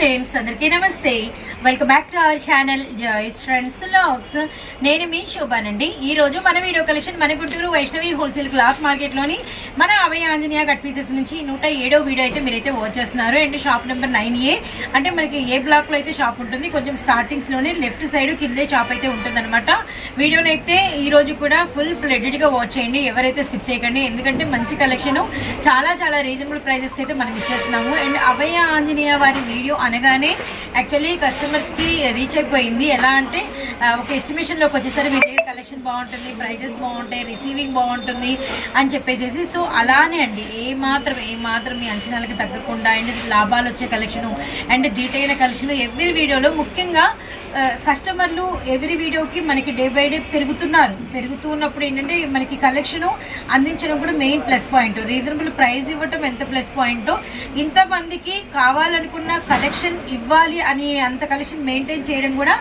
Friends అందరికీ నమస్తే. Welcome back to our channel Joys friends vlogs నేను మీ శోభానండి. ఈ రోజు మన వీడియో కలెక్షన్ మన గుంటూరు వైష్ణవి హోల్సేల్ క్లాత్ మార్కెట్లోని మన అభయ ఆంజనేయ కట్ పీసెస్ నుంచి నూట ఏడో వీడియో అయితే మీరైతే వాచ్ చేస్తున్నారు. And shop number nine A అంటే మనకి ఏ బ్లాక్లో అయితే షాప్ ఉంటుంది కొంచెం స్టార్టింగ్స్లోనే లెఫ్ట్ సైడ్ కిందే షాప్ అయితే ఉంటుంది అనమాట వీడియోని అయితే ఈ రోజు కూడా ఫుల్ ప్లెడెడ్గా వాచ్ చేయండి. ఎవరైతే స్కిప్ చేయకండి ఎందుకంటే మంచి కలెక్షన్ చాలా చాలా రీజనబుల్ ప్రైజెస్ అయితే మనం ఇచ్చేస్తున్నాము. అండ్ అభయ ఆంజనేయ వారి వీడియో అనగానే యాక్చువల్లీ కస్టమర్స్కి రీచ్ అయిపోయింది. ఎలా అంటే ఒక ఎస్టిమేషన్లోకి వచ్చేసరికి మీ దగ్గర కలెక్షన్ బాగుంటుంది ప్రైజెస్ బాగుంటాయి రిసీవింగ్ బాగుంటుంది అని చెప్పేసి సో అలానే అండి. ఏ మాత్రం ఏ మాత్రం మీ అంచనాలకి తగ్గకుండా అండ్ లాభాలు వచ్చే కలెక్షను అండ్ దీటైన కలెక్షన్ ఎవ్రీ వీడియోలో ముఖ్యంగా కస్టమర్లు ఎవ్రీ వీడియోకి మనకి డే బై డే పెరుగుతున్నారు. పెరుగుతూ ఉన్నప్పుడు ఏంటంటే మనకి కలెక్షన్ అందించడం కూడా main plus point reasonable price ఇవ్వటం ఎంత ప్లస్ పాయింట్ ఇంతమందికి కావాలనుకున్న కలెక్షన్ ఇవ్వాలి అని అంత కలెక్షన్ మెయింటైన్ చేయడం కూడా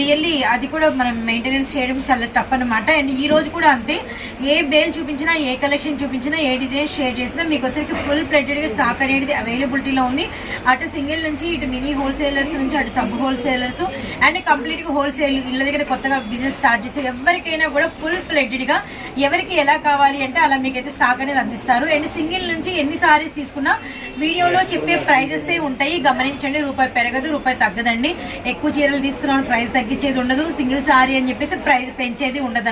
రియల్లీ అది కూడా మనం మెయింటెనెన్స్ చేయడం చాలా టఫ్ అనమాట అండ్ ఈ రోజు కూడా అంతే. ఏ బేల్ చూపించినా ఏ కలెక్షన్ చూపించినా ఏ డిజైన్ షేర్ చేసినా మీకు వచ్చరికి ఫుల్ ప్లేటెడ్గా స్టాక్ అనేది అవైలబిలిటీలో ఉంది. అటు సింగిల్ నుంచి ఇటు మినీ హోల్సేలర్స్ నుంచి అటు సబ్ హోల్సేలర్స్ అండ్ కంప్లీట్గా హోల్సేల్ ఇళ్ళ దగ్గర కొత్తగా బిజినెస్ స్టార్ట్ చేసి ఎవరికైనా కూడా ఫుల్ ప్లేటెడ్గా ఎవరికి ఎలా కావాలి అంటే అలా మీకైతే స్టాక్ అనేది అందిస్తారు. అండ్ సింగిల్ నుంచి ఎన్ని సారీస్ తీసుకున్నా వీడియోలో చెప్పే ప్రైజెస్ ఉంటాయి. గమనించండి. రూపాయి పెరగదు రూపాయి తగ్గదండి. ఎక్కువ చీరలు తీసుకున్న ప్రైస్ తగ్గించేది ఉండదు. సింగిల్ సారీ అని చెప్పేసి ప్రైస్ పెంచేది ఉండదు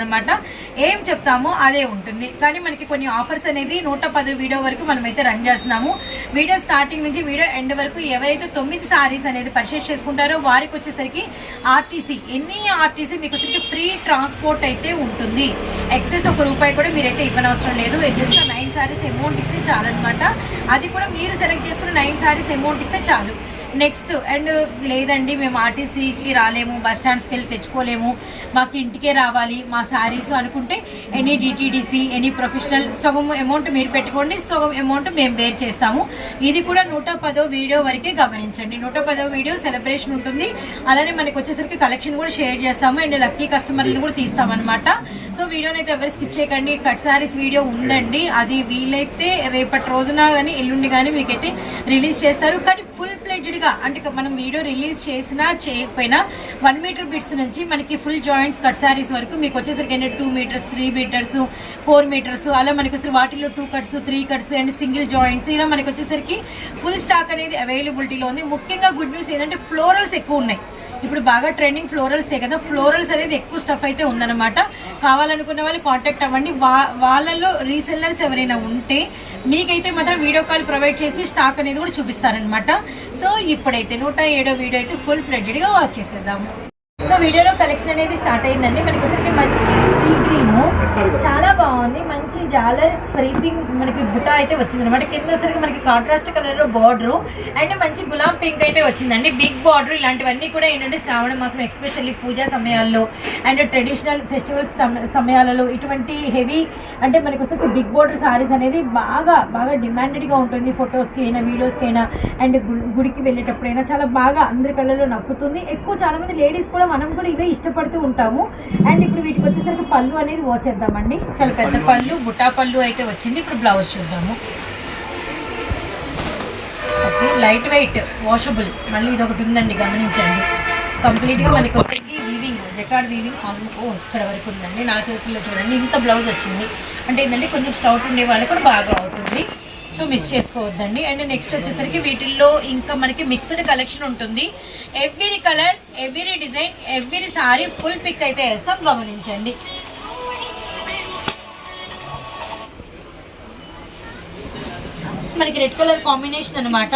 ఏం చెప్తామో అదే ఉంటుంది. కానీ మనకి కొన్ని ఆఫర్స్ అనేది నూట పది వీడియో వరకు మనమైతే రన్ చేస్తున్నాము. వీడియో స్టార్టింగ్ నుంచి వీడియో ఎండ్ వరకు ఎవరైతే తొమ్మిది సారీస్ అనేది పర్చేస్ చేసుకుంటారో వారికి వచ్చేసరికి ఆర్టీసీ ఎన్ని ఆర్టీసీ మీకు వచ్చేసి ఫ్రీ ట్రాన్స్పోర్ట్ అయితే ఉంటుంది. ఎక్సెస్ ఒక రూపాయి కూడా మీరైతే ఇవ్వనవసరం లేదు. జస్ట్ నైన్ సారీస్ అమౌంట్ ఇస్తే చాలన్నమాట అది కూడా మీరు సెలెక్ట్ చేసుకున్న నైన్ సారీస్ అమౌంట్ ఇస్తే చాలు. నెక్స్ట్ అండ్ లేదండి మేము ఆర్టీసీకి రాలేము బస్ స్టాండ్స్కి వెళ్ళి తెచ్చుకోలేము. మాకు ఇంటికే రావాలి మా శారీస్ అనుకుంటే ఎనీ డిటీడీసీ ఎనీ ప్రొఫెషనల్ సగం అమౌంట్ మీరు పెట్టుకోండి సగం అమౌంట్ మేము బేర్ చేస్తాము. ఇది కూడా నూట పదో వీడియో వరకే గమనించండి. నూట పదో వీడియో సెలబ్రేషన్ ఉంటుంది. అలానే మనకి వచ్చేసరికి కలెక్షన్ కూడా షేర్ చేస్తాము అండ్ లక్కీ కస్టమర్లను కూడా తీస్తామన్నమాట సో వీడియోని అయితే ఎవరు స్కిప్ చేయకండి. కట్ సారీస్ వీడియో ఉందండి. అది వీలైతే రేపటి రోజున కానీ ఎల్లుండి కానీ మీకైతే రిలీజ్ చేస్తారు. కానీ ఫుల్ గా అంటే మనం వీడియో రిలీజ్ చేసినా చేయకపోయినా వన్ మీటర్ బిట్స్ నుంచి మనకి ఫుల్ జాయింట్స్ కట్ సారీస్ వరకు మీకు వచ్చేసరికి ఏంటంటే two metres three metres four metres అలా మనకి వచ్చేసరికి వాటిలో two cuts three cuts and single joints ఇలా మనకి వచ్చేసరికి ఫుల్ స్టాక్ అనేది అవైలబిలిటీలో ఉంది. ముఖ్యంగా గుడ్ న్యూస్ ఏంటంటే ఫ్లోరల్స్ ఎక్కువ ఉన్నాయి. ఇప్పుడు బాగా ట్రెండింగ్ ఫ్లోరల్సే కదా ఫ్లోరల్స్ అనేది ఎక్కువ స్టఫ్ అయితే ఉందన్నమాట. కావాలనుకున్న వాళ్ళు కాంటాక్ట్ అవ్వండి. వా వాళ్ళలో రీసెల్లర్స్ ఎవరైనా ఉంటే మీకైతే మాత్రం వీడియో కాల్ ప్రొవైడ్ చేసి స్టాక్ అనేది కూడా చూపిస్తారనమాట సో ఇప్పుడైతే నూట ఏడో వీడియో అయితే ఫుల్ ఫ్లెడ్గా వాచ్ చేసేద్దాము. సో వీడియోలో కలెక్షన్ అనేది స్టార్ట్ అయిందండి. మనకి వచ్చరికి మంచి సీ గ్రీన్ చాలా బాగుంది. మంచి జాలర్ క్రీపింగ్ మనకి బుటా అయితే వచ్చింది అనమాట కింద వచ్చరికి మనకి కాంట్రాస్ట్ కలర్ బార్డర్ అండ్ మంచి గులాబ్ పింక్ అయితే వచ్చిందండి. బిగ్ బార్డర్ ఇలాంటివన్నీ కూడా ఏంటంటే శ్రావణ మాసం ఎక్స్పెషల్లీ పూజా సమయాల్లో అండ్ ట్రెడిషనల్ ఫెస్టివల్స్ సమయాలలో ఇటువంటి హెవీ అంటే మనకి వచ్చరికి బిగ్ బార్డర్ సారీస్ అనేది బాగా బాగా డిమాండెడ్గా ఉంటుంది. ఫొటోస్కి అయినా వీడియోస్కి అయినా అండ్ గుడికి వెళ్ళేటప్పుడైనా చాలా బాగా అందరి కళ్ళలో నప్పుతుంది ఎక్కువ చాలా మంది లేడీస్ కూడా మనం కూడా ఇవే ఇష్టపడుతూ ఉంటాము. అండ్ ఇప్పుడు వీటికి వచ్చేసరికి పళ్ళు అనేది వచ్చేద్దామండి చాలా పెద్ద పళ్ళు. బుట్టా పళ్ళు అయితే వచ్చింది. ఇప్పుడు బ్లౌజ్ చూద్దాము. ఓకే లైట్ వెయిట్ వాషబుల్ మళ్ళీ ఇది ఒకటి ఉందండి గమనించండి. కంప్లీట్గా మనకి ఒకటి వీవింగ్ జకాడ్ వీవింగ్ ఓ ఇక్కడ వరకు ఉందండి. నా చేతుల్లో చూడండి ఇంత బ్లౌజ్ వచ్చింది. అంటే ఏంటంటే కొంచెం స్టౌట్ ఉండే వాళ్ళకి కూడా బాగా అవుతుంది. సో మిస్ చేసుకోవద్దండి. అండ్ నెక్స్ట్ వచ్చేసరికి వీటిల్లో ఇంకా మనకి మిక్స్డ్ కలెక్షన్ ఉంటుంది. Every colour every design every sari full pick అయితే వేస్తాం. గమనించండి. మనకి రెడ్ కలర్ కాంబినేషన్ అనమాట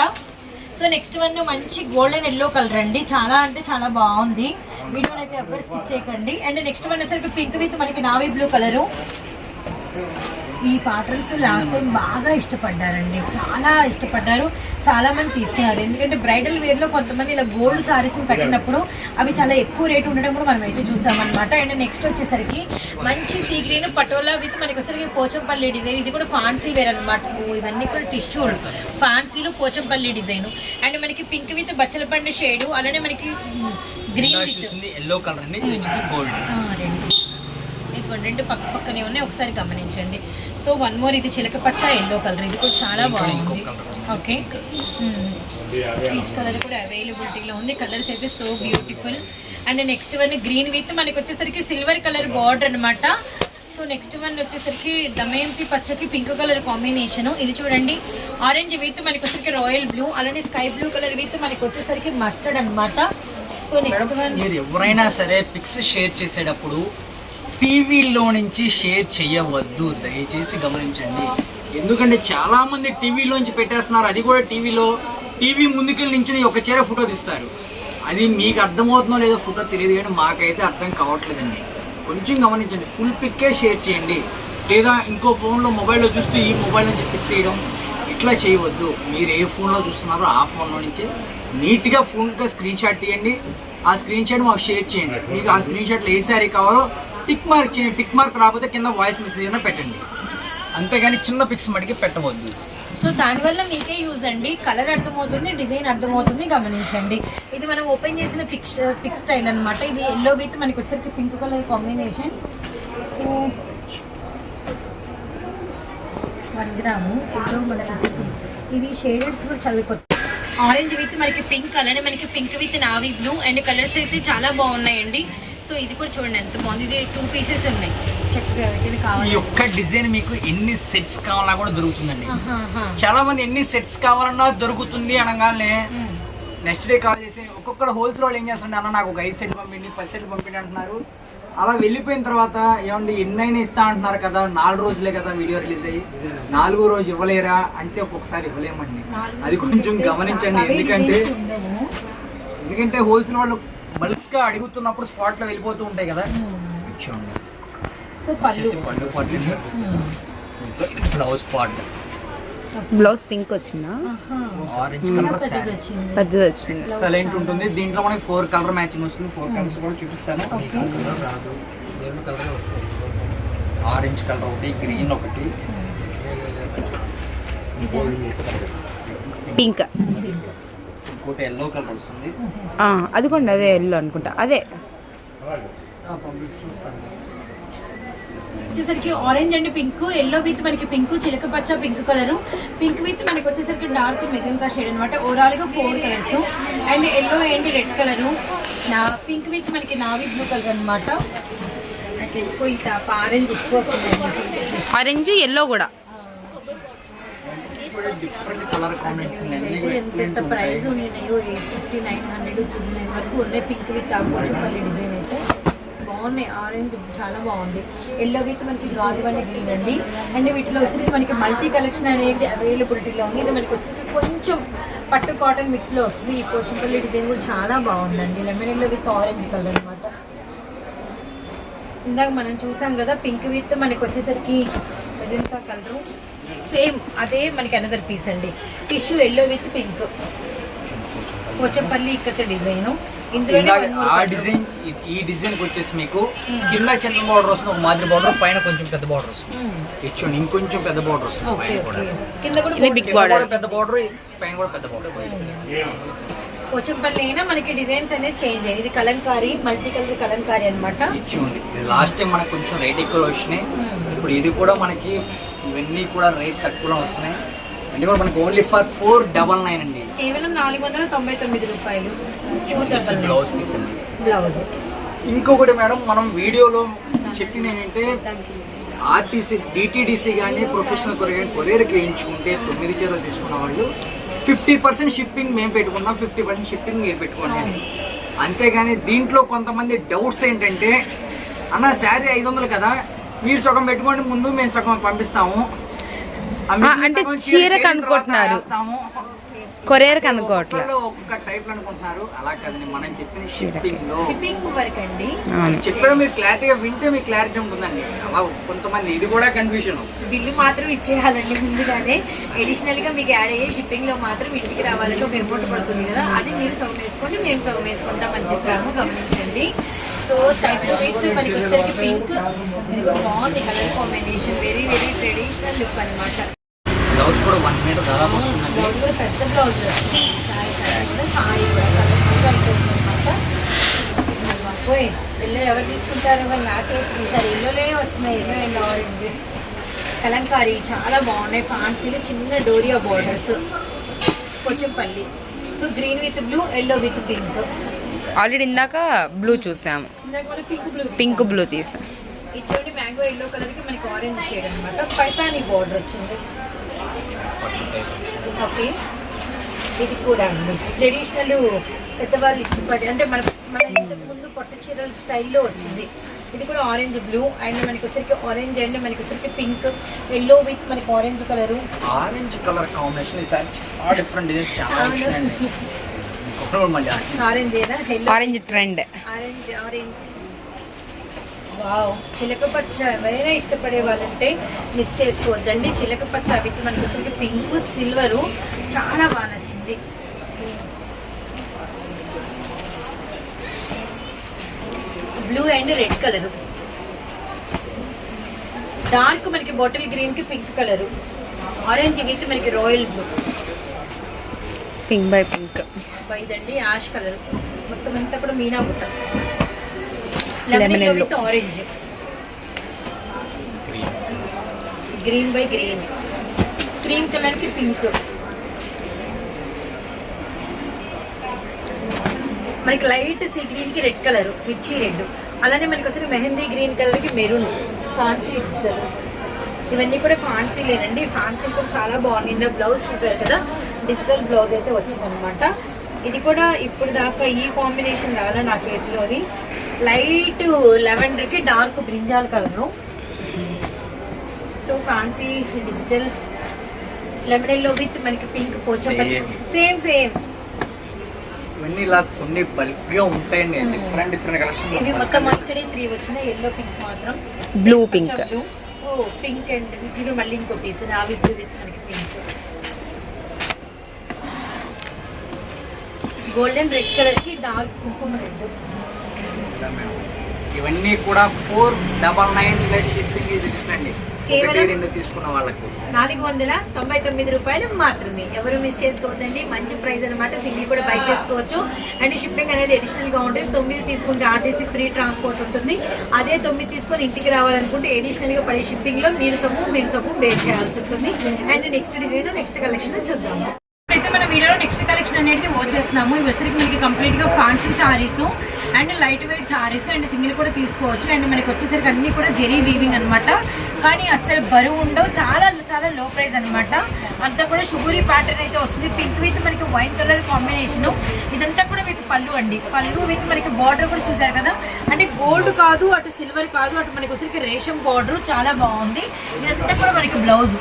సో నెక్స్ట్ వన్ మంచి గోల్డెన్ ఎల్లో కలర్ అండి. చాలా అంటే చాలా బాగుంది. వీడియోని అయితే ఎవ్వరు స్కిప్ చేయకండి. అండ్ నెక్స్ట్ వన్ వచ్చేసరికి పింక్ విత్ మనకి నావీ బ్లూ కలరు ఈ ప్యాటర్న్స్ లాస్ట్ టైం బాగా ఇష్టపడ్డారండి. చాలా ఇష్టపడ్డారు. చాలా మంది తీసుకున్నారు. ఎందుకంటే బ్రైడల్ వేర్లో కొంతమంది ఇలా గోల్డ్ సారీస్ కట్టినప్పుడు అవి చాలా ఎక్కువ రేటు ఉండడం కూడా మనం అయితే చూసామన్నమాట. అండ్ నెక్స్ట్ వచ్చేసరికి మంచి సీ గ్రీన్ పటోలా విత్ మనకి వచ్చేసరికి పోచంపల్లి డిజైన్ ఇది కూడా ఫాన్సీ వేర్ అనమాట ఇవన్నీ కూడా టిష్యూ ఫాన్సీలో పోచంపల్లి డిజైన్ అండ్ మనకి పింక్ విత్ బచ్చలపండు షేడ్ అలానే మనకి గ్రీన్ విత్ ఎల్లో కలర్ అండి గోల్డ్ ఇదిగోండి రెండు పక్క పక్కనే ఉన్నాయి. ఒకసారి గమనించండి. సో వన్ మోర్ ఇది చిలక పచ్చ ఎల్లో కలర్ ఇది కూడా చాలా బాగుంది. ఓకే పీచ్ కలర్ కూడా అవైలబిలిటీలో ఉంది. కలర్స్ అయితే so beautiful and next one green with మనకి వచ్చేసరికి సిల్వర్ కలర్ బార్డర్ అన్నమాట. సో నెక్స్ట్ వన్ వచ్చేసరికి దమయంతి పచ్చకి పింక్ కలర్ కాంబినేషన్ ఇది చూడండి. ఆరెంజ్ విత్ మనకి వచ్చేసరికి రాయల్ బ్లూ అలానే స్కై బ్లూ కలర్ విత్ మనకి వచ్చేసరికి మస్టర్డ్ అన్నమాట. సో నెక్స్ట్ వన్ మీరు ఎవరైనా సరే పిక్స్ షేర్ చేసేటప్పుడు టీవీలో నుంచి షేర్ చేయవద్దు దయచేసి గమనించండి. ఎందుకంటే చాలామంది టీవీలోంచి పెట్టేస్తున్నారు అది కూడా టీవీలో టీవీ ముందుకెళ్ళి నుంచి ఒక చీర ఫోటో తీస్తారు. అది మీకు అర్థమవుతుందో లేదో ఫోటో తెలియదు కానీ మాకైతే అర్థం కావట్లేదండి. కొంచెం గమనించండి ఫుల్ పిక్కే షేర్ చేయండి. లేదా ఇంకో ఫోన్లో మొబైల్లో చూస్తూ ఈ మొబైల్ నుంచి పిక్ తీయడం ఇట్లా చేయవద్దు. మీరు ఏ ఫోన్లో చూస్తున్నారో ఆ ఫోన్లో నుంచి నీట్గా ఫోన్గా స్క్రీన్ షాట్ తీయండి. ఆ స్క్రీన్ షాట్ మాకు షేర్ చేయండి. మీకు ఆ స్క్రీన్ షాట్లో ఏ శారీ కావాలో టిక్ మార్క్ చేయండి టిక్ మార్క్ రాకపోతే కింద వాయిస్ మెసేజ్ అయినా పెట్టండి. అంతేగాని చిన్న పిక్స్ మటుకి పెట్టవద్దు. సో దానివల్ల మీకే యూజ్ అండి. కలర్ అర్థమవుతుంది డిజైన్ అర్థమవుతుంది గమనించండి. ఇది మనం ఓపెన్ చేసిన ఫిక్స్ ఫిక్స్ స్టైల్ అన్నమాట. ఇది ఎల్లో విత్ మనకి వచ్చేసరికి pink colour combination so one gram yellow మనకి ఇవి షేడెడ్స్ కూడా చాలా కొత్త. ఆరెంజ్ విత్ మనకి పింక్ అలానే మనకి pink with navy blue and colours అయితే చాలా బాగున్నాయండి. సో ఇది కూడా చూడండి ఎంత బాగుంది ఇది టూ పీసెస్ ఉన్నాయి చక్కగా ఈ ఒక్క డిజైన్ మీకు ఎన్ని సెట్స్ కావాలన్నా కూడా దొరుకుతుందండి. చాలా మంది ఎన్ని సెట్స్ కావాలన్నా దొరుకుతుంది అనగానే. నెక్స్ట్ డే కాల్ చేసి ఒక్కొక్కరు హోల్సేల్ వాళ్ళు ఏం చేస్తుంటే అన్న నాకు ఒక ఐదు సెట్ పంపిండి పది సెట్ పంపిండి అంటున్నారు అలా వెళ్ళిపోయిన తర్వాత ఏమండి ఎన్నైనా ఇస్తా అంటున్నారు కదా నాలుగు రోజులే కదా వీడియో రిలీజ్ అయ్యి నాలుగో రోజు ఇవ్వలేరా అంటే ఒక్కొక్కసారి ఇవ్వలేమండి అది కొంచెం గమనించండి ఎందుకంటే. ఎందుకంటే హోల్సేల్ వాళ్ళు బల్క్స్గా అడుగుతున్నప్పుడు స్పాట్లో వెళ్ళిపోతూ ఉంటాయి కదా. ఇచ్చేయండి. సో పళ్ళు. పళ్ళు. బ్లౌజ్ పార్ట్ బ్లౌజ్ పింక్ వచ్చిందా. ఆరెంజ్ కలర్ పెద్దది వచ్చింది. ఎక్సలెంట్ ఉంటుంది. దీంట్లో మనకి ఫోర్ కలర్ మ్యాచింగ్ వస్తుంది. ఫోర్ కలర్స్ కూడా చూపిస్తాను. ఆరెంజ్ కలర్ ఒకటి గ్రీన్ ఒకటి. Pink pink. ఇంకోటి ఎల్లో కలర్ వస్తుంది. అదిగోండి అదే ఎల్లో అనుకుంటా. అదే. వచ్చేసరికి orange and pink yellow with మనకి పింక్ చిలక పచ్చ పింక్ కలర్ పింక్ విత్ మనకి వచ్చేసరికి డార్క్ మెజంతా షేడ్ అనమాట ఓవరాల్గా four colours and yellow and red colour నా పింక్ విత్ మనకి నావీ బ్లూ కలర్ అనమాట నాకు ఎక్కువ ఆరెంజ్ ఎక్కువ వస్తుంది. ఆరెంజ్ ఎల్లో కూడా. డిఫరెంట్ కలర్ కాంబినేషన్ ఎంత ఎంత ప్రైస్ ఉన్నాయో eight fifty nine hundred nine వరకు ఉన్నాయి. పింక్ విత్ ఆపోచపల్లి డిజైన్ అయితే బాగున్నాయి. ఆరెంజ్ చాలా బాగుంది. ఎల్లో విత్ మనకి గాజు బండి గ్రీన్ అండి. అండ్ వీటిలో వచ్చరికి మనకి మల్టీ కలెక్షన్ అనేది అవైలబిలిటీలో ఉంది. ఇది మనకి వచ్చరికి కొంచెం పట్టు కాటన్ మిక్స్లో వస్తుంది. ఈ పోచంపల్లి డిజైన్ కూడా చాలా బాగుందండి. Lemon yellow with orange colour అనమాట ఇందాక మనం చూసాం కదా పింక్ విత్ మనకి వచ్చేసరికి మెజంతా కలరు సేమ్ అదే మనకి అనదర్ పీస్ అండి. Tissue yellow with pink Pochampally ikat design. ఆ. డిజైన్ ఈ డిజైన్ వచ్చేసి మీకు కింద చిన్న బార్డర్ వస్తుంది ఒక మాదిరి బార్డర్ పైన కొంచెం పెద్ద బార్డర్ వస్తుంది. మ్మ్. ఇచ్చోండి ఇంకొంచెం పెద్ద బార్డర్ వస్తుంది పైన కూడా. border. కూడా పెద్ద బార్డర్ పైన కూడా పెద్ద బార్డర్ పోచంపల్లి అయినా మనకి డిజైన్స్ అనేది చేంజ్ అయ్యాయి. ఇది కలంకారీ మల్టీ కలర్ కలంకారీ అనమాట ఇచ్చింది ఇది లాస్ట్ టైం మనకు కొంచెం రేట్ ఎక్కువ వచ్చినాయి. ఇప్పుడు ఇది కూడా మనకి ఇవన్నీ కూడా రేట్ తక్కువలో వస్తున్నాయి. కూడా మనకి only for four double nine అండి. కేవలం నాలుగు వందల తొంభై తొమ్మిది రూపాయలు. బ్లౌజ్ పీస్ అండి. బ్లౌజ్ ఇంకొకటి మేడం మనం వీడియోలో చెప్పింది ఏంటంటే ఆర్టీసీ డిటీడీసీ కానీ ప్రొఫెషనల్ కొరియర్ కొరియర్కి వేయించుకుంటే తొమ్మిది చీరలు తీసుకున్న వాళ్ళు ఫిఫ్టీ పర్సెంట్ షిప్పింగ్ మేము పెట్టుకున్నాం ఫిఫ్టీ పర్సెంట్ షిప్పింగ్ మీరు పెట్టుకోండి అని. అంతేగాని దీంట్లో కొంతమంది డౌట్స్ ఏంటంటే అన్న శారీ ఐదు వందలు కదా మీరు సగం పెట్టుకోండి ముందు మేము సగం పంపిస్తాము. అంటే చీర. వేస్తాము. కొరియర్ కనుకోవట్లే ఒక్కొక్కళ్ళు ఒక్కొక్క టైప్ అనుకుంటున్నారు. అలా కాదండి మనం చెప్పిన షిప్పింగ్లో షిప్పింగ్ వరకు అండి. చెప్పడం మీరు క్లారిటీగా వింటే మీకు క్లారిటీ ఉంటుందండి. అలా కొంతమంది ఇది కూడా కన్ఫ్యూజన్ బిల్లు మాత్రం ఇచ్చేయాలండి ముందుగానే. అడిషనల్గా మీకు యాడ్ అయ్యే షిప్పింగ్లో మాత్రం ఇంటికి రావాలంటే ఒక అమౌంట్ పడుతుంది కదా అది మీరు సగం వేసుకోండి మేము సగం వేసుకుంటామని చెప్పాము. గమనించండి. సో స్టైప్ విత్ మనకి వచ్చేసరికి పింక్ బాగుంది colour combination very very traditional look అనమాట బ్లౌజ్ కూడా వన్ మీటర్ దాదాపు వస్తుందండి. బ్లౌజ్ కూడా పెద్ద బ్లౌజ్ సాయి కూడా సాయి కూడా కలర్ అనమాట పోయి ఎల్లో ఎవరు తీసుకుంటారు? కానీ నా చేతికి ఈసారి ఎల్లోలే వస్తున్నాయి. ఎల్లో అండ్ ఆరెంజ్ కలంకారీ చాలా బాగున్నాయి. ఫ్యాన్సీలు చిన్న డోరియా బార్డర్స్ కొంచెం పల్లి. So green with blue yellow with pink already ఇందాక బ్లూ చూసాము ఇందాక మన పింక్ బ్లూ పింక్ బ్లూ తీసాం. మ్యాంగో ఎల్లో కలర్కి మనకి ఆరెంజ్ షేడ్ అనమాట పైతాని బార్డర్ వచ్చింది. ఓకే. ఇది కూడా అండి. ట్రెడిషనల్ పెద్దవాళ్ళు ఇష్టపడి అంటే మన మన ఇంతకు ముందు పట్టు చీరల స్టైల్లో వచ్చింది. ఇది కూడా ఆరెంజ్ బ్లూ. అండ్ మనకి వచ్చరికి ఆరెంజ్ అండ్ మనకి వచ్చరికి పింక్. ఎల్లో విత్ మనకి orange colour. Orange colour combination ఈసారి చాలా డిఫరెంట్ డిజైన్స్ చాలా orange trend. Orange orange. Wow చిలక పచ్చ. ఎవరైనా ఇష్టపడే వాళ్ళంటే మిస్ చేసుకోవద్దండి. చిలక పచ్చ విత్ మనకి అసలు పింక్ సిల్వరు చాలా బాగా నచ్చింది. Blue and red colour dark మనకి బాటిల్ గ్రీన్కి పింక్ కలరు ఆరెంజ్ విత్ మనకి royal blue pink by pink. ఇదండి యాష్ కలర్. మొత్తం అంతా కూడా మీనా బుట్ట. Lemon orange green by green cream కలర్కి పింక్ మనకి లైట్ సీ గ్రీన్కి రెడ్ కలర్ మిర్చి రెడ్ అలానే మనకి అసలు మెహందీ గ్రీన్ కలర్కి మెరూన్. ఫాన్సీ డిజిటల్ ఇవన్నీ కూడా ఫాన్సీ లేనండి. ఫాన్సీ కూడా చాలా బాగుంది. బ్లౌజ్ చూసారు కదా? డిజిటల్ బ్లౌజ్ అయితే వచ్చిందనమాట ఇది కూడా ఇప్పుడు దాకా ఈ కాంబినేషన్ రాలా నా చేతిలోది light లెవెండర్కి dark brinjal colour so fancy digital lemon yellow with మనకి పింక్ పోచంపల్లి. సేమ్ సేమ్ ఇవన్నీ ఇలా కొన్ని బల్క్గా ఉంటాయండి. డిఫరెంట్ డిఫరెంట్ కలెక్షన్ ఇవి మొత్తం ఇక్కడే త్రీ వచ్చిన ఎల్లో పింక్ మాత్రం. Blue pink. బ్లూ ఓ పింక్ అండ్ ఇది మళ్ళీ ఇంకో పీస్ నావి బ్లూ విత్ మనకి పింక్ గోల్డెన్ రెడ్ కలర్కి డార్క్ కుంకుమ రెడ్. ఇవన్నీ కూడా ఫోర్ డబల్ నైన్ అండి కేవలం- తీసుకున్న వాళ్ళకి. నాలుగు వందల తొంభై తొమ్మిది రూపాయలు మాత్రమే. ఎవరు మిస్ చేసుకోవద్దండి మంచి ప్రైస్ అనమాట సింగిల్ కూడా బై చేసుకోవచ్చు. అండ్ షిప్పింగ్ అనేది అడిషనల్గా ఉంటుంది. తొమ్మిది తీసుకుంటే ఆర్టీసీ ఫ్రీ ట్రాన్స్పోర్ట్ ఉంటుంది. అదే తొమ్మిది తీసుకొని ఇంటికి రావాలనుకుంటే అడిషనల్గా పడే షిప్పింగ్లో మీరు సొమ్ము మీరు సొమ్ము బేర్ చేయాల్సి ఉంటుంది. And next design next collection చూద్దాము. మన వీడియోలో నెక్స్ట్ కలెక్షన్ అనేది వచ్చేస్తున్నాము ఇవి వచ్చరికి మనకి కంప్లీట్గా fancy sarees and light weight sarees and single కూడా తీసుకోవచ్చు. అండ్ మనకి వచ్చేసరికి అన్ని కూడా జెరీ వీవింగ్ అన్నమాట. కానీ అస్సలు బరువు ఉండవు. చాలా చాలా లో ప్రైస్ అన్నమాట. అంతా కూడా షుగరీ ప్యాటర్న్ అయితే వస్తుంది. పింక్ విత్ మనకి వైట్ కలర్ కాంబినేషన్ ఇదంతా కూడా మీకు పళ్ళు అండి. పళ్ళు విత్ మనకి బార్డర్ కూడా చూసారు కదా? అంటే గోల్డ్ కాదు అటు సిల్వర్ కాదు అటు మనకి వచ్చేసరికి రేషం బార్డర్ చాలా బాగుంది. ఇదంతా కూడా మనకి బ్లౌజ్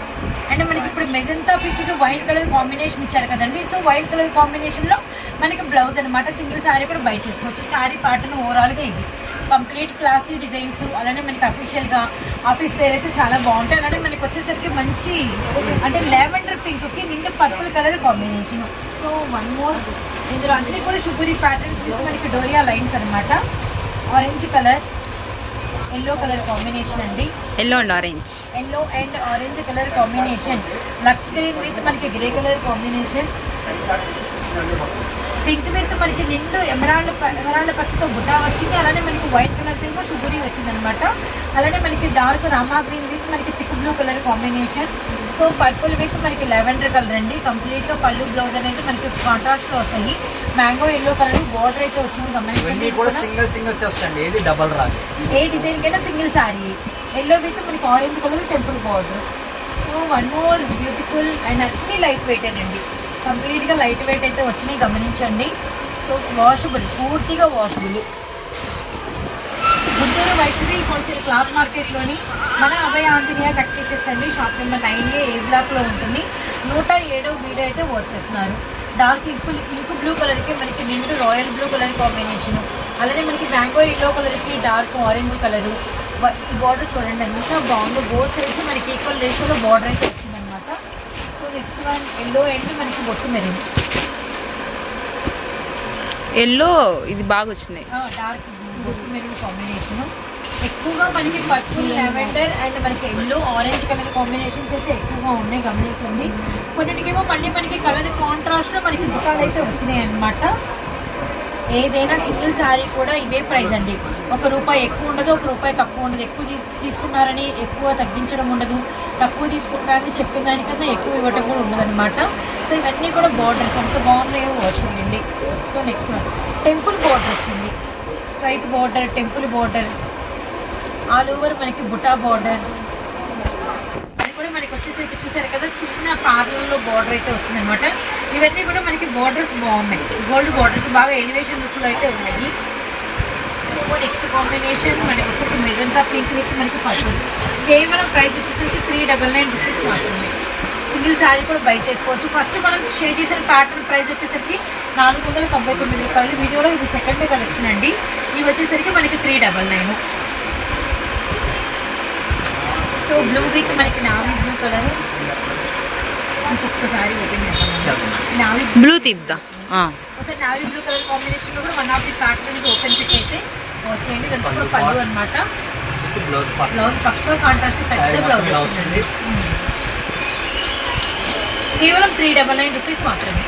అండ్ మనకి ఇప్పుడు magenta pink white colour combination ఇచ్చారు కదండి. సో వైట్ కలర్ కాంబినేషన్లో మనకి బ్లౌజ్ అనమాట సింగిల్ సారీ కూడా బై చేసుకోవచ్చు. సారీ ప్యాటర్న్ ఓవరాల్గా ఇది. Complete classy designs. అలానే మనకి అఫీషియల్గా ఆఫీస్ వేర్ అయితే చాలా బాగుంటాయి. అలానే మనకి వచ్చేసరికి మంచి అంటే లెవెండర్ పింక్కి నిండు purple colour combination. So one more ఇందులో అన్ని కూడా షుగరీ ప్యాటర్న్స్ మనకి డోరియా లైన్స్ అన్నమాట. Orange colour. Yellow colour combination అండి. Yellow and orange. Yellow and orange colour combination. Lux green with మనకి grey colour combination. Pink with మనకి నిండు ఎమరాల్డ్ ఎమరాల్డ్ పచ్చతో బుటా వచ్చింది. అలానే మనకి వైట్ కలర్తో షుగరీ వచ్చింది అనమాట అలానే మనకి డార్క్ రామా గ్రీన్ విత్ మనకి thick blue colour combination. So purple with మనకి లెవెండర్ కలర్ అండి. కంప్లీట్గా పళ్ళు బ్లౌజ్ అనేది మనకి కాంట్రాస్ట్లో వస్తాయి. మ్యాంగో ఎల్లో కలర్ బార్డర్ అయితే వచ్చింది. గమనించండి కూడా సింగిల్ సింగిల్స్ వస్తాయండి ఏది డబల్ రాదు. ఏ డిజైన్ కైనా సింగిల్ సారీ ఎల్లో విత్ మనకి orange colour temple border. So one more beautiful and అన్ని లైట్ వెయిట్ అండి. కంప్లీట్గా లైట్ వెయిట్ అయితే వచ్చినాయి గమనించండి. సో వాషబుల్ పూర్తిగా washable Guntur Vaishnavi wholesale cloth మార్కెట్లోని మన Abhaya Anjaneya cut చేసేసండి. Shop number nine A A బ్లాక్లో ఉంటుంది. నూట ఏడో వీడియో అయితే వచ్చేస్తున్నారు. డార్క్ ఇంక్ ఇంక్ బ్లూ కలర్కి మనకి నిండు రాయల్ బ్లూ కలర్ కాంబినేషన్. అలానే మనకి మ్యాంగో ఎల్లో కలర్కి డార్క్ ఆరెంజ్ కలరు. ఈ బార్డర్ చూడండి ఎంత బాగుందో. బోత్ సైడ్స్ మనకి ఈక్వల్ రేషియోలో బార్డర్ అయితే నెక్స్ట్ వన్ ఎల్లో అండ్ మనకి బొట్టు మెరిన్ ఎల్లో ఇది బాగా వచ్చినాయి. డార్క్ బొట్టు మెరూన్ కాంబినేషన్ ఎక్కువగా మనకి పర్పుల్ లెవెండర్ అండ్ మనకి ఎల్లో ఆరెంజ్ కలర్ కాంబినేషన్స్ అయితే ఎక్కువగా ఉన్నాయి గమనించండి. కొన్నిటికేమో మళ్ళీ మనకి కలర్ కాంట్రాస్ట్లో మనకి బుట్టాలు అయితే వచ్చినాయి అనమాట ఏదైనా సింగిల్ శారీ కూడా ఇవే ప్రైస్ అండి. ఒక రూపాయి ఎక్కువ ఉండదు ఒక రూపాయి తక్కువ ఉండదు. ఎక్కువ తీసుకున్నారని ఎక్కువ తగ్గించడం ఉండదు. తక్కువ తీసుకుంటారని చెప్పిన దానికన్నా ఎక్కువ ఇవ్వటం కూడా ఉండదన్నమాట. సో ఇవన్నీ కూడా బార్డర్స్ అంత బాగున్నాయో వచ్చేయండి so next one temple border వచ్చింది. Straight border temple border all over మనకి బుటా బార్డర్ అది కూడా మనకి వచ్చేసరికి చూసారు కదా చిన్న పార్లర్లో బార్డర్ అయితే వచ్చిందనమాట ఇవన్నీ కూడా మనకి బార్డర్స్ బాగున్నాయి. గోల్డ్ బార్డర్స్ బాగా ఎలివేషన్ లుక్లో అయితే ఉన్నాయి. సో నెక్స్ట్ కాంబినేషన్ మనకి వచ్చేసరికి మెజంతా పింక్ విత్ మనకి పట్టు కేవలం ప్రైస్ వచ్చేసరికి త్రీ డబల్ నైన్ రూపీస్ మాత్రమే. సింగిల్ శారీ కూడా బై చేసుకోవచ్చు. ఫస్ట్ మనం షేర్ చేసిన ప్యాటర్న్ ప్రైస్ వచ్చేసరికి నాలుగు వందల తొంభై తొమ్మిది రూపాయలు. వీడియోలో ఇది సెకండ్ కలెక్షన్ అండి. ఇవి వచ్చేసరికి మనకి three double nine so blue with మనకి నావీ బ్లూ కలర్ ఇంకొకసారి ఓపెన్ చేద్దాం నావీ బ్లూ తీద్దాం. ఒకసారి నావీ బ్లూ కలర్ కాంబినేషన్లో కూడా one of the pattern open pick అయితే వచ్చేయండి దాంట్లో కూడా పళ్ళు అనమాట బ్లౌజ్ బ్లౌజ్ పక్క కాంట్రాస్ట్ పెద్ద బ్లౌజ్ వచ్చింది కేవలం త్రీ డబల్ నైన్ రూపీస్ మాత్రమే.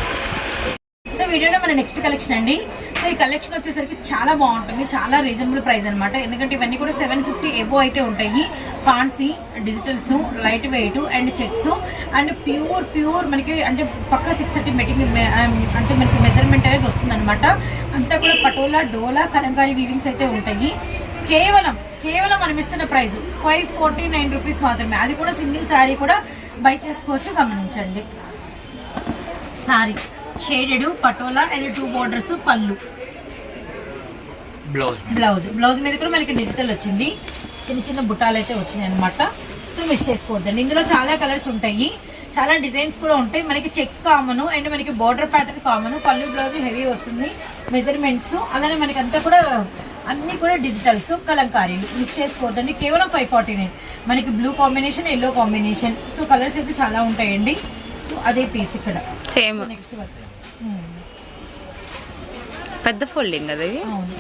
సో వీడియోలో మన నెక్స్ట్ కలెక్షన్ అండి. సో ఈ కలెక్షన్ వచ్చేసరికి చాలా బాగుంటుంది. చాలా రీజనబుల్ ప్రైస్ అనమాట ఎందుకంటే ఇవన్నీ కూడా సెవెన్ ఫిఫ్టీ ఎబో అయితే ఉంటాయి. Fancy digitals light weight and checks and pure pure మనకి అంటే పక్క సిక్స్ థర్టీ మెటీరియల్ అంటే మనకి మెజర్మెంట్ అనేది వస్తుందనమాట అంతా కూడా పటోలా డోలా కలంకారీ వీవింగ్స్ అయితే ఉంటాయి. కేవలం కేవలం మనం ఇస్తున్న price five forty nine rupees మాత్రమే. అది కూడా సింగిల్ శారీ కూడా బై చేసుకోవచ్చు. గమనించండి. Saree shaded patola and two borders పళ్ళు. Blouse blouse. బ్లౌజ్ మీద కూడా మనకి డిజిటల్ వచ్చింది. చిన్న చిన్న బుట్టాలు అయితే వచ్చినాయి అనమాట సో మిస్ చేసుకోవద్దండి. ఇందులో చాలా కలర్స్ ఉంటాయి. చాలా డిజైన్స్ కూడా ఉంటాయి. మనకి చెక్స్ కామన్ అండ్ మనకి బార్డర్ ప్యాటర్న్ కామన్. పళ్ళు బ్లౌజ్ హెవీ వస్తుంది. మెజర్మెంట్స్. అలానే మనకి అంతా కూడా అన్నీ కూడా డిజిటల్స్ కలంకారీలు. మిస్ చేసుకోవద్దండి. కేవలం ఫైవ్ ఫార్టీ నైన్. మనకి blue combination yellow combination. So colours అయితే చాలా ఉంటాయండి. సో అదే పీస్ ఇక్కడ. సేమ్ నెక్స్ట్ పెద్ద ఫోల్డింగ్ కదా ఇది అవును.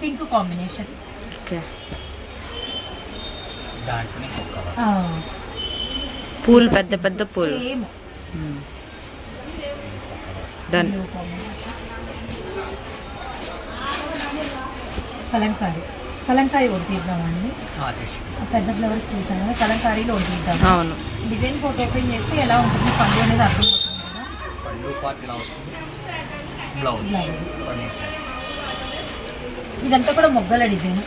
Pink combination okay. పూలు పెద్ద పెద్ద పూలు. Same done Kalamkari. కలంకారీ ఒకటి తీద్దామండి. పెద్ద ఫ్లవర్స్ తీసాం కదా కలంకారీలో ఒకటి తీద్దాం. అవును. డిజైన్ ఫోటో ఓపెన్ చేస్తే ఎలా ఉంటుంది? పళ్ళు అనేది అర్థమవుతుంది కదా. పళ్ళు పార్ట్ ఇలా వస్తుంది? బ్లౌజ్. Blouse. ఇదంతా కూడా మొగ్గల డిజైన్.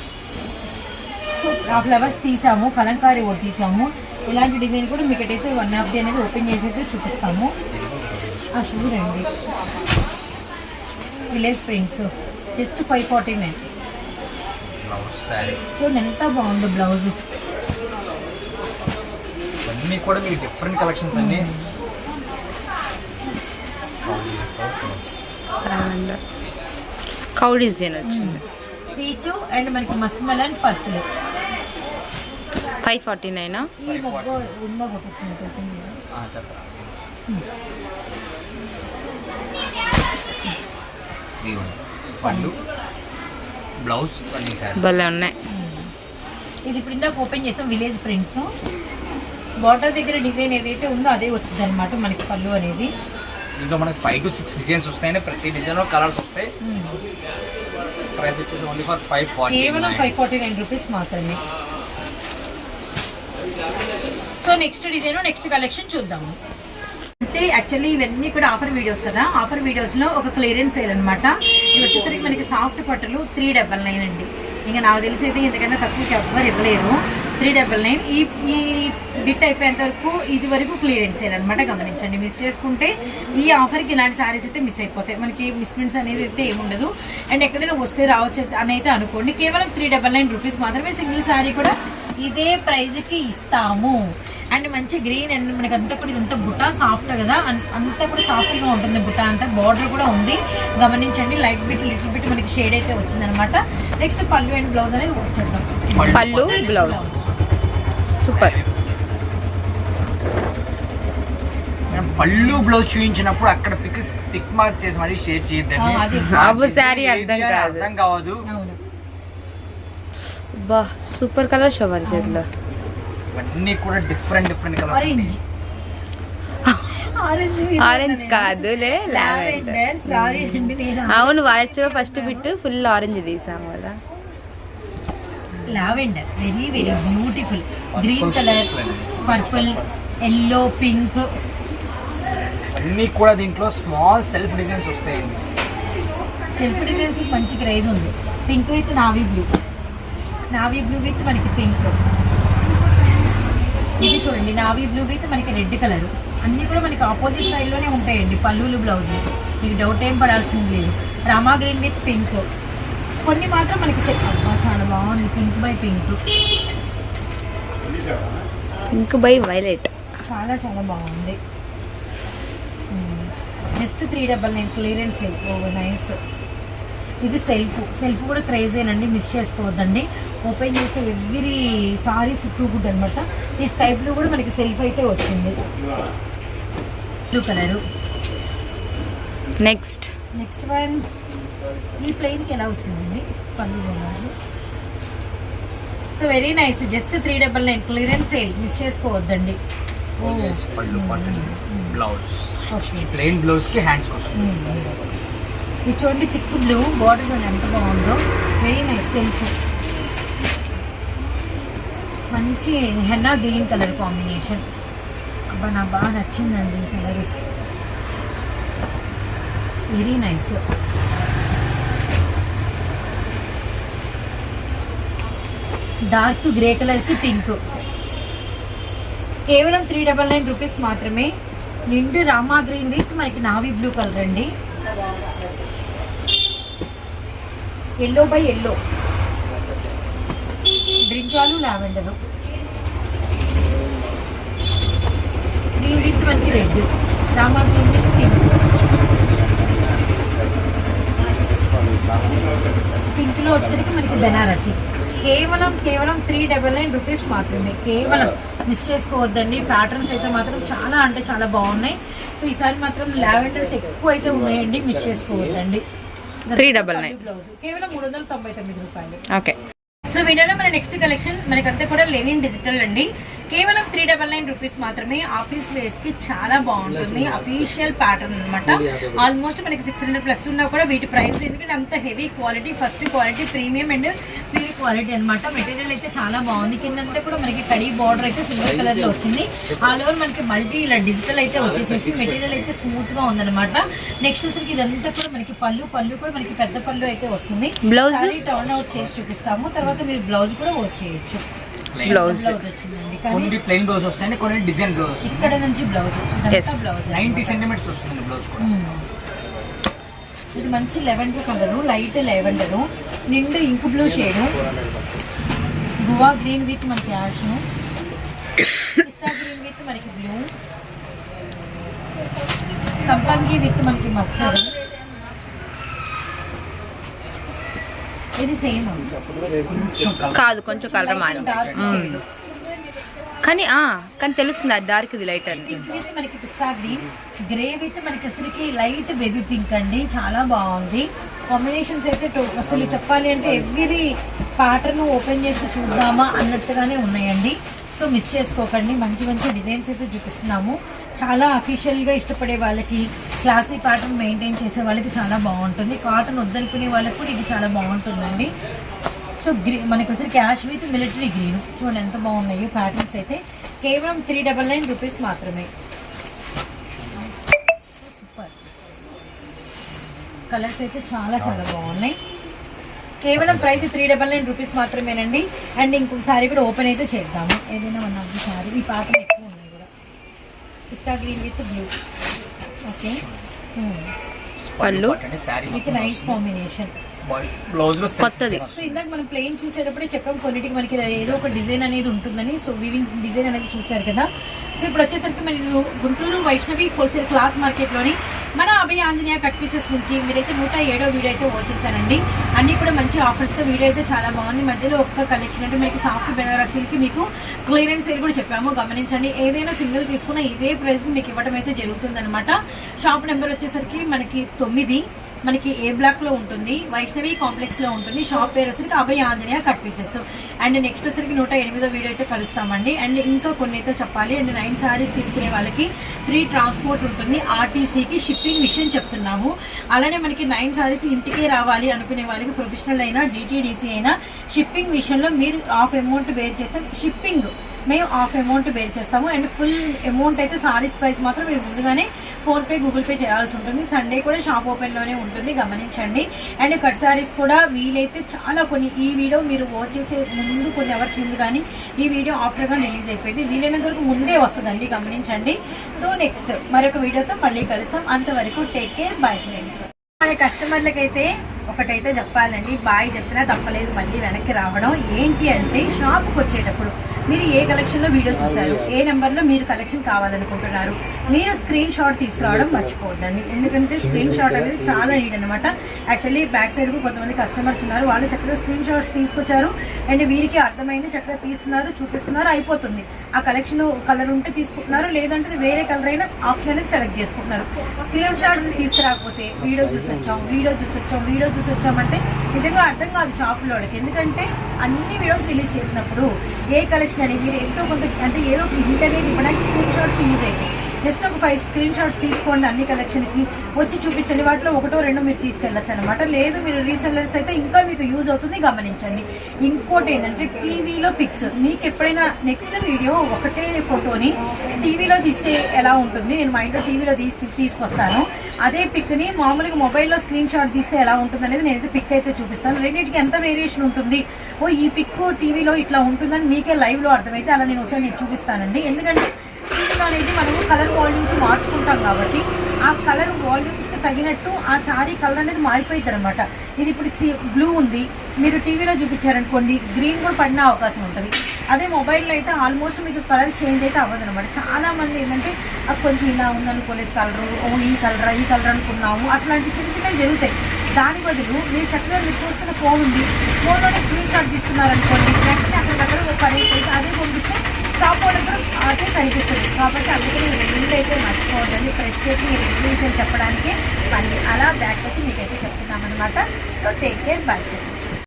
సో ఆ ఫ్లవర్స్ తీసాము కలంకారీ ఒకటి తీసాము. ఇలాంటి డిజైన్ కూడా మీకు ఎటైతే వన్ ఆఫ్ ది అనేది ఓపెన్ చేసి అయితే చూపిస్తాము. ఆ చూడండి village prints. Just five forty nine. Blouse saree. చూడండి ఎంత బాగుంది బ్లౌజ్. ఇవన్నీ కూడా మీకు డిఫరెంట్ కలెక్షన్స్ అన్ని కౌ డిజైన్ వచ్చింది. పీచు అండ్ మనకి musk melon purple. Five forty నైనా ఈ బ్లౌజ్ భలే ఉన్నాయి. ఇది ఇప్పుడు ఇందాక ఓపెన్ చేసాం విలేజ్ ప్రింట్స్ బార్డర్ దగ్గర డిజైన్ ఏదైతే ఉందో అదే వచ్చింది అనమాట మనకి పళ్ళు అనేది. దీంట్లో మనకి ఫైవ్ టు సిక్స్ డిజైన్స్ వస్తాయని ప్రతి డిజైన్లో కలర్స్ వస్తాయి. ప్రైస్ వచ్చేసి ఓన్లీ ఫర్ ఫైవ్ ఫార్టీ కేవలం ఫైవ్ ఫార్టీ నైన్ రూపీస్ మాత్రమే so next design next collection చూద్దాము అంటే యాక్చువల్లీ ఇవన్నీ కూడా ఆఫర్ వీడియోస్ కదా. ఆఫర్ వీడియోస్లో ఒక క్లియరెన్స్ సేల్ అనమాట ఇది వచ్చేసరికి మనకి సాఫ్ట్ పట్టులు త్రీ డబల్ నైన్ అండి. ఇంకా నాకు తెలిసి అయితే ఇంతకన్నా తక్కువకి ఎవ్వరు ఇవ్వలేరు. త్రీ డబల్ నైన్ ఈ ఈ బిట్ అయిపోయేంత వరకు ఇది వరకు క్లియరెన్స్ అనమాట గమనించండి. మిస్ చేసుకుంటే ఈ ఆఫర్కి ఇలాంటి శారీస్ అయితే మిస్ అయిపోతాయి. మనకి మిస్ప్రింట్స్ అనేది అయితే ఏముండదు అండ్ ఎక్కడైనా వస్తే రావచ్చు అని అయితే అనుకోండి. కేవలం త్రీ డబల్ నైన్ రూపీస్ మాత్రమే సింగిల్ శారీ కూడా ఇదే ప్రైజ్కి ఇస్తాము. అండ్ మంచి గ్రీన్ అండ్ మనకి అంతా కూడా ఇదంతా బుట్ట సాఫ్ట్ కదా. అంతా కూడా సాఫ్ట్గా ఉంటుంది బుట్ట అంతా బార్డర్ కూడా ఉంది. గమనించండి లైట్ బిట్ లిటిల్ బిట్ మనకి షేడ్ అయితే వచ్చిందనమాట. నెక్స్ట్ పళ్ళు అండ్ బ్లౌజ్ అనేది వచ్చేద్దాం. పళ్ళు బ్లౌజ్. సూపర్. మనం పళ్ళు బ్లౌజ్ చూపించినప్పుడు అక్కడ పిక్ టిక్ మార్క్ చేసి మరీ షేర్ చేయొద్దండి. అర్థం కావద్దు. బా సూపర్ కలర్ షోవర్ చేతిలో. ఇవన్నీ కూడా డిఫరెంట్ డిఫరెంట్ కలర్స్ ఆరెంజ్ కాదులే లావెండర్ లావెండర్ సారీ అండి నేను అవును వాచ్లో ఫస్ట్ బిట్ ఫుల్ ఆరెంజ్ తీసాం కదా. Lavender very very beautiful green colour purple yellow pink అన్నీ కూడా దీంట్లో స్మాల్ సెల్ఫ్ డిజైన్స్ వస్తాయండి సెల్ఫ్ డిజైన్స్ మంచి క్రేజ్ ఉంది. Pink with navy blue navy blue with మనకి పింక్ ఇది చూడండి నావీ బ్లూ విత్ మనకి రెడ్ కలర్ అన్నీ కూడా మనకి ఆపోజిట్ సైడ్లోనే ఉంటాయండి పళ్ళులు బ్లౌజ్ మీకు డౌట్ ఏం పడాల్సింది లేదు. రామా గ్రీన్ విత్ పింక్ కొన్ని మాత్రం మనకి సెట్ చాలా బాగుంది. Pink by pink pink by violet చాలా చాలా బాగుంది. Just three double nine clearance self nice ఇది సెల్ఫ్ సెల్ఫ్ కూడా క్రేజేనండి మిస్ చేసుకోవద్దండి. ఓపెన్ చేస్తే ఎవ్రీ సారీ చుట్టూ గుడ్ అనమాట ఈ స్కై బ్లూ కూడా మనకి సెల్ఫ్ అయితే వచ్చింది. Blue colour next next one ఈ ప్లెయిన్కి ఎలా వచ్చిందండి? పళ్ళు కొనాలి. So very nice just three double nine clearance sale miss చేసుకోవద్దండి. ఓ పళ్ళు బటన్ బ్లౌజ్ ప్లెయిన్ బ్లౌజ్కి హ్యాండ్స్ వస్తుంది. ఇది చూడండి థిక్ బ్లూ బార్డర్ ఎంత బాగుందో. వెరీ నైస్ సెల్ఫ్ మంచి హెన్నా గ్రీన్ కలర్ కాంబినేషన్. అబ్బా నాకు బాగా నచ్చిందండి ఈ colour. Very nice. Dark grey కలర్కి పింక్. కేవలం త్రీ డబల్ నైన్ రూపీస్ మాత్రమే. నిండు రామా గ్రీన్ విత్ మనకి నావీ బ్లూ కలర్ అండి. Yellow by yellow. Brinjal lavender. Green with మనకి red Rama green with pink పింక్లో వచ్చేసరికి మనకి బెనారసి. కేవలం కేవలం త్రీ డబల్ నైన్ రూపీస్ మాత్రమే. కేవలం మిస్ చేసుకోవద్దండి. ప్యాటర్న్స్ అయితే మాత్రం చాలా అంటే చాలా బాగున్నాయి. సో ఈసారి మాత్రం లావెండర్స్ ఎక్కువ అయితే ఉన్నాయండి మిస్ చేసుకోవద్దండి. 399. బ్లౌజ్ కేవలం మూడు వందల తొంభై తొమ్మిది రూపాయలు. ఓకే సో వీడియోలో మన నెక్స్ట్ కలెక్షన్ మనకంతా కూడా లెనిన్ డిజిటల్ అండి. కేవలం త్రీ డబల్ నైన్ రూపీస్ మాత్రమే ఆఫీస్ వేస్కి చాలా బాగుంటుంది. అఫీషియల్ ప్యాటర్న్ అన్నమాట. ఆల్మోస్ట్ మనకి సిక్స్ హండ్రెడ్ ప్లస్ ఉన్నా కూడా వీటి ప్రైస్ ఎందుకంటే అంత heavy quality first quality premium and quality అన్నమాట. మెటీరియల్ అయితే చాలా బాగుంది. కిందంతా కూడా మనకి కడీ బార్డర్ అయితే సిల్వర్ కలర్లో వచ్చింది. ఆల్ ఓవర్ మనకి మల్టీ ఇలా డిజిటల్ అయితే వచ్చేసేసి మెటీరియల్ అయితే స్మూత్గా ఉందన్నమాట. నెక్స్ట్ వచ్చరికి ఇదంతా కూడా మనకి పళ్ళు పళ్ళు కూడా మనకి పెద్ద పళ్ళు అయితే వస్తుంది. Blouse? టర్న్ అవుట్ చేసి చూపిస్తాము. తర్వాత మీరు బ్లౌజ్ కూడా వర్క్ చేయొచ్చు. బ్లౌజ్ బ్లౌజ్ కొన్ని ప్లెయిన్ బ్లౌజ్ వస్తాయండి కొన్ని డిజైన్ బ్లౌజ్ వస్తుంది ఇక్కడ నుంచి బ్లౌజ్ బ్లౌజ్ నైన్టీ సెంటీమీటర్స్ వస్తుంది బ్లౌజ్ కూడా. ఇది మంచి లెవెండర్ కలరు లైట్ లెవెండరు నిండు ink blue shade guava green with మనకి యాష్. పిస్తా గ్రీన్ విత్ మనకి బ్లూ. సంపంగి విత్ మనకి మస్టర్డ్. ఇది సేమ్. కాదు కొంచెం కలర్ మారి కానీ ఆ, కానీ తెలుస్తుంది ఆ డార్క్ ఇది లైట్ అని పింక్ మనకి పిస్తా గ్రీన్ గ్రే విత్ మనకి అసలుకి లైట్ బేబీ పింక్ అండి. చాలా బాగుంది. కాంబినేషన్స్ అయితే టో- అసలు చెప్పాలి అంటే ఎవ్రీ ప్యాటర్న్ ఓపెన్ చేసి చూద్దామా అన్నట్టుగానే ఉన్నాయండి. సో మిస్ చేసుకోకండి. మంచి మంచి డిజైన్స్ అయితే చూపిస్తున్నాము. చాలా అఫీషియల్గా ఇష్టపడే వాళ్ళకి క్లాసీ ప్యాటర్న్ మెయింటైన్ చేసే వాళ్ళకి చాలా బాగుంటుంది. కాటన్ వద్దనుకునే వాళ్ళకి కూడా ఇది చాలా బాగుంటుందండి. సో గ్రీ మనకి వచ్చి క్యాష్ విత్ మిలిటరీ గ్రీన్ చూడండి ఎంత బాగున్నాయో. ప్యాటర్న్స్ అయితే కేవలం త్రీ డబల్ నైన్ రూపీస్ మాత్రమే. సూపర్ కలర్స్ అయితే చాలా చాలా బాగున్నాయి. కేవలం price three double nine rupees మాత్రమేనండి. అండ్ ఇంకొక సారీ కూడా ఓపెన్ అయితే చేద్దాము. ఏదైనా ది సారీ ఈ ప్యాటర్న్ ఎక్కువ ఉన్నాయి కూడా. పిస్తా green with blue okay with nice combination బ్లౌజ్లో కొత్తది. సో ఇందాక మనం ప్లెయిన్ చూసేటప్పుడే చెప్పాం కొన్నిటికి మనకి ఏదో ఒక డిజైన్ అనేది ఉంటుందని. సో వీవింగ్ డిజైన్ అనేది చూసారు కదా. సో ఇప్పుడు వచ్చేసరికి మీరు గుంటూరు వైష్ణవి హోల్సేల్ క్లాత్ మార్కెట్లోని మన అభయ ఆంజనేయ కట్ పీసెస్ నుంచి మీరైతే నూట ఏడో వీడియో అయితే వచ్చేసారండి అన్నీ కూడా మంచి ఆఫర్స్తో వీడియో అయితే చాలా బాగుంది. మధ్యలో ఒక్క కలెక్షన్ అంటే మనకి సాఫ్ట్ బెనారసీలకి మీకు క్లియరెన్స్ సేల్ కూడా చెప్పాము. గమనించండి ఏదైనా సింగిల్ తీసుకున్న ఇదే ప్రైస్కి మీకు ఇవ్వడం అయితే జరుగుతుందన్నమాట. షాప్ నెంబర్ వచ్చేసరికి మనకి తొమ్మిది. మనకి ఏ బ్లాక్లో ఉంటుంది? వైష్ణవి కాంప్లెక్స్లో ఉంటుంది. షాప్ పేరు వచ్చరికి Abhaya Anjaneya cut pieces and next వచ్చరికి నూట ఎనిమిదో వీడియో అయితే కలుస్తామండి. అండ్ ఇంకా కొన్ని అయితే చెప్పాలి. అండ్ నైన్ సారీస్ తీసుకునే వాళ్ళకి ఫ్రీ ట్రాన్స్పోర్ట్ ఉంటుంది. ఆర్టీసీకి షిప్పింగ్ విషయం చెప్తున్నాము. అలానే మనకి నైన్ సారీస్ ఇంటికే రావాలి అనుకునే వాళ్ళకి ప్రొఫెషనల్ అయినా డిటీడీసీ అయినా షిప్పింగ్ విషయంలో మీరు హాఫ్ అమౌంట్ వేర్ చేస్తే షిప్పింగ్ మేము హాఫ్ అమౌంట్ బేర్ చేస్తాము. అండ్ ఫుల్ అమౌంట్ అయితే సారీస్ ప్రైస్ మాత్రం మీరు ముందుగానే ఫోన్పే గూగుల్ పే చేయాల్సి ఉంటుంది. సండే కూడా షాప్ ఓపెన్లోనే ఉంటుంది. గమనించండి. అండ్ కట్ సారీస్ కూడా వీలైతే చాలా కొన్ని ఈ వీడియో మీరు వాచ్ చేసే ముందు కొన్ని అవర్స్ ముందు కానీ ఈ వీడియో ఆఫ్టర్గా రిలీజ్ అయిపోయింది. వీలైనంత వరకు ముందే వస్తుందండి. గమనించండి. సో నెక్స్ట్ మరొక వీడియోతో మళ్ళీ కలుస్తాం. అంతవరకు టేక్ కేర్ బై ఫ్రెండ్స్ మన కస్టమర్లకైతే ఒకటైతే చెప్పాలండి. బాయ్ చెప్పినా తప్పలేదు. మళ్ళీ వెనక్కి రావడం ఏంటి అంటే షాప్కి వచ్చేటప్పుడు మీరు ఏ కలెక్షన్లో వీడియో చూసారు ఏ నెంబర్లో మీరు కలెక్షన్ కావాలనుకుంటున్నారు? మీరు స్క్రీన్ షాట్ తీసుకురావడం మర్చిపోవద్దండి. ఎందుకంటే స్క్రీన్ షాట్ అనేది చాలా నీడ్ అనమాట యాక్చువల్లీ బ్యాక్ సైడ్ కొంతమంది కస్టమర్స్ ఉన్నారు. వాళ్ళు చక్కగా స్క్రీన్ షాట్స్ తీసుకొచ్చారు. అండ్ వీరికి అర్థమైంది చక్కగా తీస్తున్నారు చూపిస్తున్నారు అయిపోతుంది. ఆ కలెక్షన్ కలర్ ఉంటే తీసుకుంటున్నారు లేదంటే వేరే కలర్ అయినా ఆప్షన్ అనేది సెలెక్ట్ చేసుకుంటున్నారు. స్క్రీన్ షాట్స్ తీసుకురాకపోతే వీడియో చూసొచ్చాం వీడియో చూసొచ్చాం వీడియో చూసి వచ్చామంటే నిజంగా అర్థం కాదు షాపులో ఎందుకంటే అన్ని వీడియోస్ రిలీజ్ చేసినప్పుడు ఏ కలెక్షన్ అని మీరు ఎంతో కొంత అంటే ఏదో ఒక హింట్ అనేది ఇవ్వడానికి స్క్రీన్ షాట్స్ యూజ్ అవుతాయి. జస్ట్ ఒక ఫైవ్ స్క్రీన్ షాట్స్ తీసుకోండి అన్ని కలెక్షన్కి వచ్చి చూపించండి వాటిలో ఒకటో రెండో మీరు తీసుకెళ్ళచ్చు అనమాట లేదు మీరు రీసెల్లర్స్ అయితే ఇంకా మీకు యూజ్ అవుతుంది గమనించండి. ఇంకోటి ఏంటంటే టీవీలో పిక్స్ మీకు ఎప్పుడైనా నెక్స్ట్ వీడియో ఒకటే ఫోటోని టీవీలో తీస్తే ఎలా ఉంటుంది? నేను మా ఇంట్లో టీవీలో తీసి తీసుకొస్తాను. అదే పిక్ని మామూలుగా మొబైల్లో స్క్రీన్ షాట్ తీస్తే ఎలా ఉంటుంది అనేది నేనైతే పిక్ అయితే చూపిస్తాను. రెండింటికి ఎంత వేరియేషన్ ఉంటుంది? ఓ ఈ పిక్ టీవీలో ఇట్లా ఉంటుందని మీకే లైవ్లో అర్థమైతే అలా నేను ఒకసారి నేను చూపిస్తానండి. ఎందుకంటే టీవీలో అనేది మనము కలర్ వాల్యూమ్స్ మార్చుకుంటాం కాబట్టి ఆ కలర్ వాల్యూమ్స్కి తగినట్టు ఆ సారీ కలర్ అనేది మారిపోయింది అనమాట ఇది ఇప్పుడు బ్లూ ఉంది. మీరు టీవీలో చూపించారనుకోండి గ్రీన్ కూడా పడిన అవకాశం ఉంటుంది. అదే మొబైల్లో అయితే ఆల్మోస్ట్ మీకు కలర్ చేంజ్ అయితే అవ్వదు అనమాట చాలా మంది ఏంటంటే కొంచెం ఇలా ఉందనుకోలేదు కలరు ఓ ఈ కలర్ ఈ కలర్ అనుకున్నాము. అట్లాంటి చిన్న చిన్నవి జరుగుతాయి. దాని బదులు మీరు చక్కగా మీరు చూస్తున్న ఫోన్ ఉంది. ఫోన్లోనే స్క్రీన్ షాట్ తీసుకున్నారనుకోండి వెంటనే అక్కడికక్కడ పడేసి అదే పంపిస్తే షాప్ వాళ్ళకి అదే కనిపిస్తుంది. కాబట్టి అందుకని ఈ రెండు అయితే మర్చిపోవద్దండి. ప్రత్యేకంగా ఈ రెండు విషయం చెప్పడానికి. మళ్ళీ అలా బ్యాక్ వచ్చి మీకైతే చెప్తున్నామన్నమాట. So take care bye